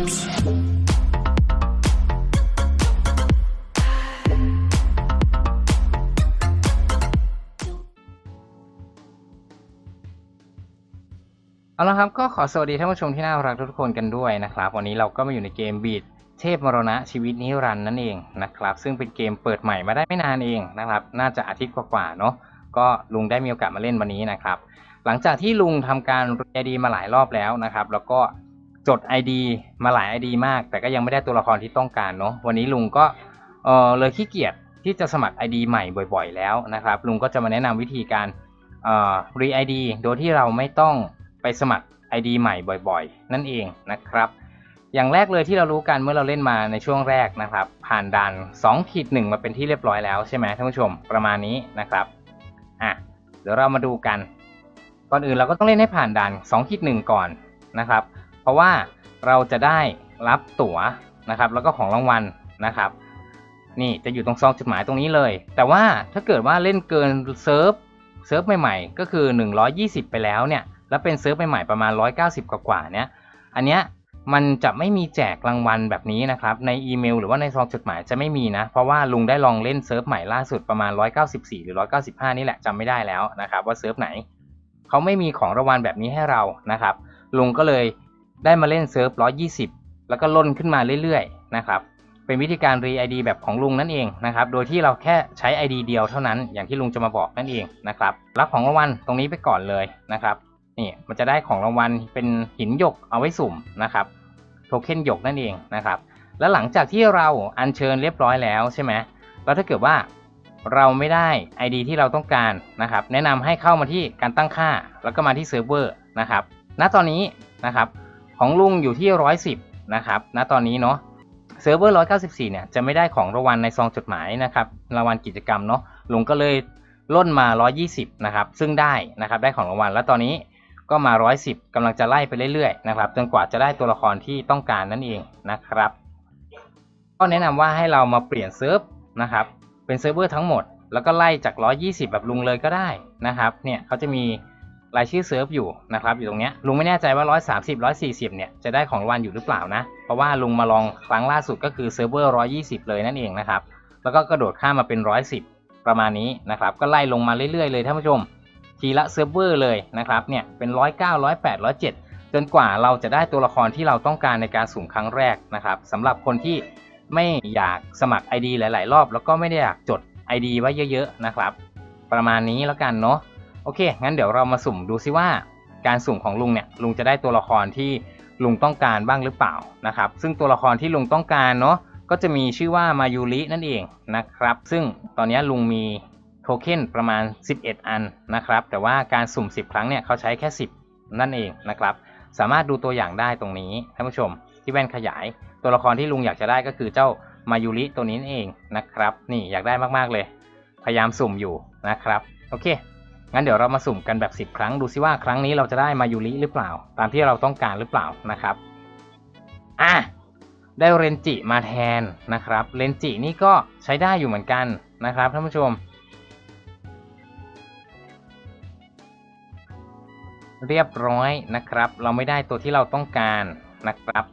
เอาละครับก็ขอสวัสดีท่านผู้ชมที่น่ารักทุกคนกันด้วยนะครับ วันนี้เราก็มาอยู่ในเกมบีดเทพมรณะชีวิตนิรันดร์นั่นเองนะครับ ซึ่งเป็นเกมเปิดใหม่มาได้ไม่นานเองนะครับ น่าจะอาทิตย์กว่าๆเนาะก็ลุงได้มีโอกาสมาเล่นวันนี้นะครับ หลังจากที่ลุงทำการเรีไอดีมาหลายรอบแล้วนะครับ แล้วก็ จด ID มาหลาย ID มาก แต่ก็ยังไม่ได้ตัวละครที่ต้องการเนาะวันนี้ลุงก็เออเลยขี้เกียจที่จะสมัคร ID ใหม่บ่อย ๆ แล้วนะครับ ลุงก็จะมาแนะนำวิธีการเอ่อ re ID โดยที่เราไม่ต้องไปสมัคร ID ใหม่บ่อยๆ นั่นเองนะครับ อย่างแรกเลยที่เรารู้กันเมื่อเราเล่นมาในช่วงแรกนะครับ ผ่านด่าน2ขีด1มาเป็นที่เรียบร้อยแล้วใช่ไหมท่านผู้ชมประมาณนี้นะครับอะเดี๋ยวเรามาดูกัน ก่อนอื่นเราก็ต้องเล่นให้ผ่านด่าน2ขีด1ก่อนนะครับ ราะว่าเราจะได้รับตั๋วนะครับ แล้วก็ของรางวัลนะครับ นี่จะอยู่ตรงซองจดหมายตรงนี้เลย แต่ว่าถ้าเกิดว่าเล่นเกินเซิร์ฟเซิร์ฟใหม่ๆ ก็คือ 120 ไปแล้วเนี่ย แล้วเป็นเซิร์ฟใหม่ๆ ประมาณ 190 กว่าๆเนี่ย อันเนี้ยมันจะไม่มีแจกรางวัลแบบนี้นะครับ ในอีเมล หรือว่าในซองจดหมายจะไม่มีนะ เพราะว่าลุงได้ลองเล่นเซิร์ฟใหม่ล่าสุดประมาณ 194 หรือ 195 นี่แหละจำไม่ได้แล้วนะครับ ว่าเซิร์ฟไหน เขาไม่มีของรางวัลแบบนี้ให้เรานะครับ ลุงก็เลย ได้มาเล่นเซิร์ฟ 120 แล้วก็ล่นขึ้นมาเรื่อยๆ นะครับ เป็นวิธีการรี ID แบบของลุงนั่นเองนะครับ โดยที่เราแค่ใช้ ID เดียวเท่านั้น อย่างที่ลุงจะมาบอกนั่นเองนะครับ รับของรางวัลตรงนี้ไปก่อนเลยนะครับ นี่มันจะได้ของรางวัลเป็นหินหยกเอาไว้สุ่มนะครับ โทเค็นหยกนั่นเองนะครับ แล้วหลังจากที่เราอัญเชิญเรียบร้อยแล้วใช่ไหมแล้วถ้าเกิดว่าเราไม่ได้ ID ที่เราต้องการนะครับ แนะนำให้เข้ามาที่การตั้งค่า แล้วก็มาที่เซิร์ฟเวอร์นะครับ ณ ตอนนี้นะครับ ของลุงอยู่ที่ 110 นะครับณตอนนี้เนาะเซิร์ฟเวอร์ 194 เนี่ยจะไม่ได้ของรางวัลในซองจดหมายนะครับรางวัลกิจกรรมเนาะลุงก็เลยล่นมา 120 นะครับ ซึ่งได้นะครับได้ของรางวัลแล้วตอนนี้ก็มา 110กำลังจะไล่ไปเรื่อยๆนะครับจนกว่าจะได้ตัวละครที่ต้องการนั่นเองนะครับ ก็แนะนำว่าให้เรามาเปลี่ยนเซิร์ฟนะครับเป็นเซิร์ฟเวอร์ทั้งหมด แล้วก็ไล่จาก 120 แบบลุงเลยก็ได้นะครับเนี่ยเขาจะมี รายชื่อเซิร์ฟอยู่นะครับอยู่ตรงเนี้ยลุงไม่แน่ใจว่า 130 140 เนี่ยจะได้ของรางวัลอยู่หรือเปล่านะ เพราะว่าลุงมาลองครั้งล่าสุดก็คือเซิร์ฟเวอร์ 120 เลยนั่นเองนะครับ แล้วก็กระโดดข้ามมาเป็น 110 ประมาณนี้นะครับ ก็ไล่ลงมาเรื่อยๆเลยท่านผู้ชม ทีละเซิร์ฟเวอร์เลยนะครับเนี่ยเป็น 109 108 107 จนกว่าเราจะได้ตัวละครที่เราต้องการในการสุ่มครั้งแรกนะครับสำหรับคนที่ไม่อยากสมัคร ID หลาย ๆ รอบ แล้วก็ไม่ได้อยากจด ID ไว้เยอะ ๆ นะครับ ประมาณนี้แล้วกันเนาะ โอเค งั้นเดี๋ยวเรามาสุ่มดูซิว่าการสุ่มของลุงเนี่ยลุงจะได้ตัวละครที่ลุงต้องการบ้างหรือเปล่านะครับ ซึ่งตัวละครที่ลุงต้องการเนาะก็จะมีชื่อว่ามายูรินั่นเองนะครับ ซึ่งตอนนี้ลุงมีโทเค็นประมาณ 11 อันนะครับ แต่ว่าการสุ่ม 10 ครั้งเนี่ยเขาใช้แค่ 10 นั่นเองนะครับ สามารถดูตัวอย่างได้ตรงนี้ท่านผู้ชม ที่แว่นขยาย ตัวละครที่ลุงอยากจะได้ก็คือเจ้ามายูริตัวนี้นั่นเองนะครับ นี่อยากได้มากๆเลย พยายามสุ่มอยู่นะครับ โอเค งั้นเดี๋ยวเรามาสุ่มกันแบบ 10 ครั้งดูซิว่าครั้งนี้เราจะได้มายูริหรือเปล่า ตามที่เราต้องการหรือเปล่านะครับอะได้เรนจิมาแทนนะครับเรนจินี่ก็ใช้ได้อยู่เหมือนกันนะครับท่านผู้ชม เรียบร้อยนะครับ เราไม่ได้ตัวที่เราต้องการนะครับ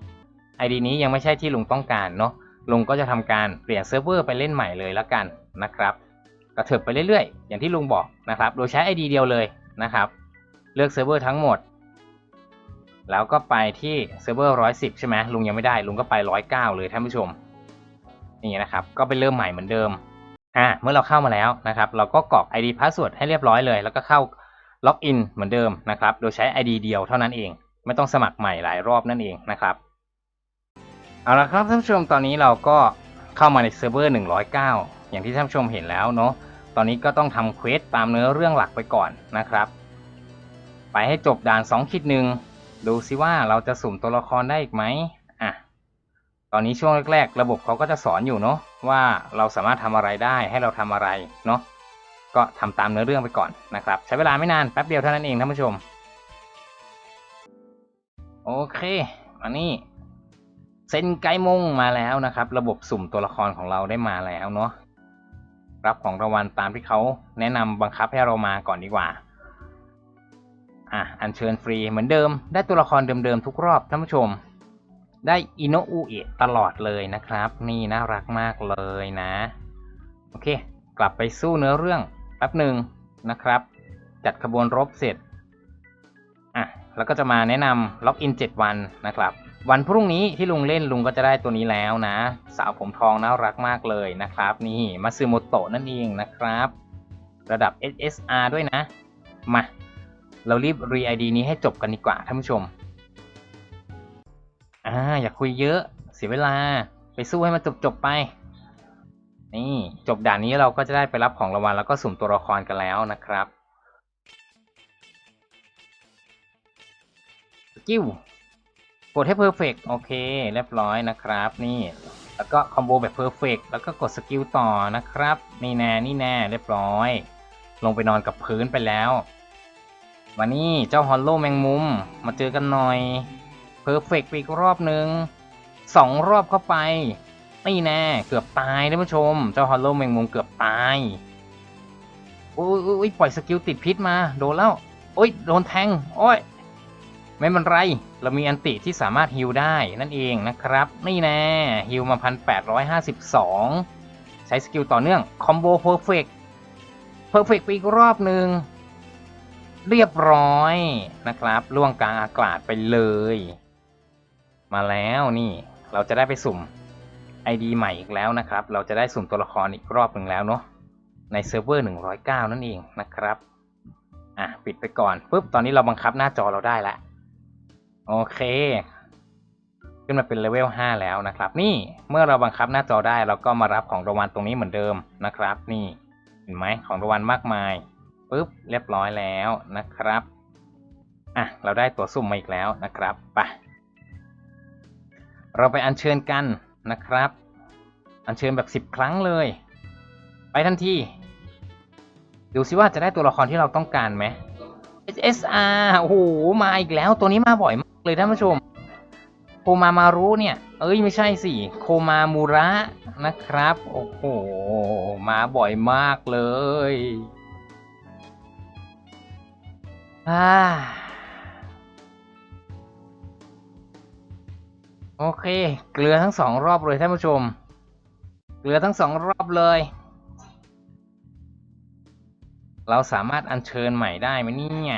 ID นี้ยังไม่ใช่ที่ลุงต้องการเนาะลุงก็จะทำการเปลี่ยนเซิร์ฟเวอร์ไปเล่นใหม่เลยแล้วกันนะครับ กระเถิบไปเรื่อยๆ อย่างที่ลุงบอกนะครับ โดยใช้ ID เดียวเลยนะครับ เลือกเซิร์ฟเวอร์ทั้งหมด แล้วก็ไปที่เซิร์ฟเวอร์110ใช่ไหมลุงยังไม่ได้ ลุงก็ไป109เลยท่านผู้ชม นี่นะครับ ก็ไปเริ่มใหม่เหมือนเดิม อ่า เมื่อเราเข้ามาแล้วนะครับ เราก็กรอก ID password ให้เรียบร้อยเลย แล้วก็เข้าล็อกอินเหมือนเดิมนะครับ โดยใช้ ID เดียวเท่านั้นเอง ไม่ต้องสมัครใหม่หลายรอบนั่นเองนะครับ เอาละครับท่านผู้ชม ตอนนี้เราก็เข้ามาในเซิร์ฟเวอร์109 อย่างที่ท่านผู้ชมเห็นแล้วเนาะ ตอนนี้ก็ต้องทำเควสตามเนื้อเรื่องหลักไปก่อนนะครับ ไปให้จบด่าน2คิดหนึ่งดูซิว่าเราจะสุ่มตัวละครได้อีกไหมอะตอนนี้ช่วงแรกๆ ระบบเขาก็จะสอนอยู่เนาะว่าเราสามารถทำอะไรได้ให้เราทำอะไรเนาะก็ทำตามเนื้อเรื่องไปก่อนนะครับ ใช้เวลาไม่นานแป๊บเดียวเท่านั้นเองท่านผู้ชม โอเคมานี่เซนไกมงมาแล้วนะครับ ระบบสุ่มตัวละครของเราได้มาแล้วเนาะ รับของรางวัลตามที่เขาแนะนำบังคับให้เรามาก่อนดีกว่า อะ อัญเชิญฟรีเหมือนเดิม ได้ตัวละครเดิมๆทุกรอบท่านผู้ชม ได้อิโนอุเอะตลอดเลยนะครับ นี่น่ารักมากเลยนะ โอเค กลับไปสู้เนื้อเรื่องแป๊บหนึ่งนะครับ จัดขบวนรบเสร็จ อะ แล้วก็จะมาแนะนำล็อกอิน 7 วันนะครับ วันพรุ่งนี้ที่ลุงเล่นลุงก็จะได้ตัวนี้แล้วนะ สาวผมทองน่ารักมากเลยนะครับ นี่มาซึโมโตะนั่นเองนะครับ ระดับ SSR ด้วยนะ มา เรารีบรี ID นี้ให้จบกันดีกว่าท่านผู้ชมอ่าอย่าคุยเยอะเสียเวลาไปสู้ให้มันจบจบไป นี่จบด่านนี้เราก็จะได้ไปรับของรางวัลแล้วก็สุ่มตัวละครกันแล้วนะครับสกิล กดให้เพอร์เฟกโอเค เรียบร้อยนะครับนี่แล้วก็คอมโบแบบเพอร์เฟกแล้วก็กดสกิลต่อนะครับ นี่แน่นี่แน่เรียบร้อย ลงไปนอนกับพื้นไปแล้วมานี่เจ้าฮอลโลแมงมุม มาเจอกันหน่อยเพอร์เฟกไปอีกรอบหนึ่งสองรอบเข้าไป นี่แน่เกือบตายท่านผู้ชม เจ้าฮอลโลแมงมุมเกือบตายโอ้ยโอ้ยโอ้ยปล่อยสกิลติดพิษมา โดนแล้ว โอ้ยโดนแทงโอ้ย ไม่เป็นไร เรามีอันติที่สามารถฮิลได้นั่นเองนะครับ นี่แน่ฮิลมาพันแปดร้อยห้าสิบสองใช้สกิลต่อเนื่องคอมโบเพอร์เฟกเพอร์เฟกไปอีกรอบหนึ่งเรียบร้อยนะครับ ล่วงกลางอากาศไปเลย มาแล้วนี่ เราจะได้ไปสุ่ม ID ใหม่อีกแล้วนะครับ เราจะได้สุ่มตัวละครอีกรอบหนึ่งแล้วเนาะในเซิร์ฟเวอร์ 109 นั่นเองนะครับ อะ ปิดไปก่อนปุ๊บ ตอนนี้เราบังคับหน้าจอเราได้แล้ว โอเค ขึ้นมาเป็นเลเวล 5 แล้วนะครับ นี่เมื่อเราบังคับหน้าจอได้เราก็มารับของรางวัลตรงนี้เหมือนเดิมนะครับ นี่เห็นไหมของรางวัลมากมายปุ๊บเรียบร้อยแล้วนะครับอะเราได้ตัวสุ่มมาอีกแล้วนะครับไปเราไปอัญเชิญกันนะครับ อัญเชิญแบบ 10 ครั้งเลย ไปทันทีดูซิว่าจะได้ตัวละครที่เราต้องการไหม SSR โอ้โห มาอีกแล้ว ตัวนี้มาบ่อยมาก เลยท่านผู้ชม โคมามารุเนี่ย เอ้ยไม่ใช่สิโคมามูระนะครับ โอ้โห มาบ่อยมากเลยอ่าโอเค เกลือทั้งสองรอบเลยท่านผู้ชม เกลือทั้งสองรอบเลย เราสามารถอัญเชิญใหม่ได้ไหมเนี่ย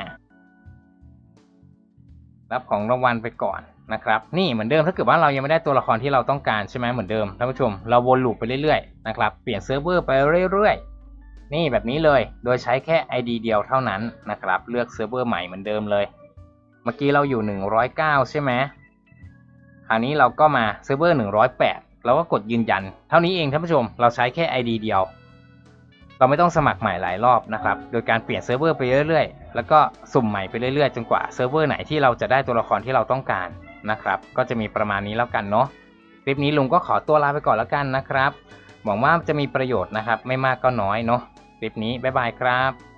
รับของรางวัลไปก่อนนะครับนี่เหมือนเดิมถ้าเกิดว่าเรายังไม่ได้ตัวละครที่เราต้องการใช่ไหมเหมือนเดิมท่านผู้ชมเราวนลูปไปเรื่อยๆนะครับเปลี่ยนเซิร์ฟเวอร์ไปเรื่อยๆ นี่แบบนี้เลยโดยใช้แค่ ID เดียวเท่านั้นนะครับเลือกเซิร์ฟเวอร์ใหม่เหมือนเดิมเลย เมื่อกี้เราอยู่ 109 ใช่ไหมคราวนี้เราก็มาเซิร์ฟเวอร์108เราก็กดยืนยัน เท่านี้เองท่านผู้ชมเราใช้แค่ ID เดียว เราไม่ต้องสมัครใหม่หลายรอบนะครับ โดยการเปลี่ยนเซิร์ฟเวอร์ไปเรื่อยๆ แล้วก็สุ่มใหม่ไปเรื่อยๆ จนกว่าเซิร์ฟเวอร์ไหนที่เราจะได้ตัวละครที่เราต้องการนะครับ ก็จะมีประมาณนี้แล้วกันเนาะ คลิปนี้ลุงก็ขอตัวลาไปก่อนแล้วกันนะครับ หวังว่าจะมีประโยชน์นะครับ ไม่มากก็น้อยเนาะ คลิปนี้บ๊ายบายครับ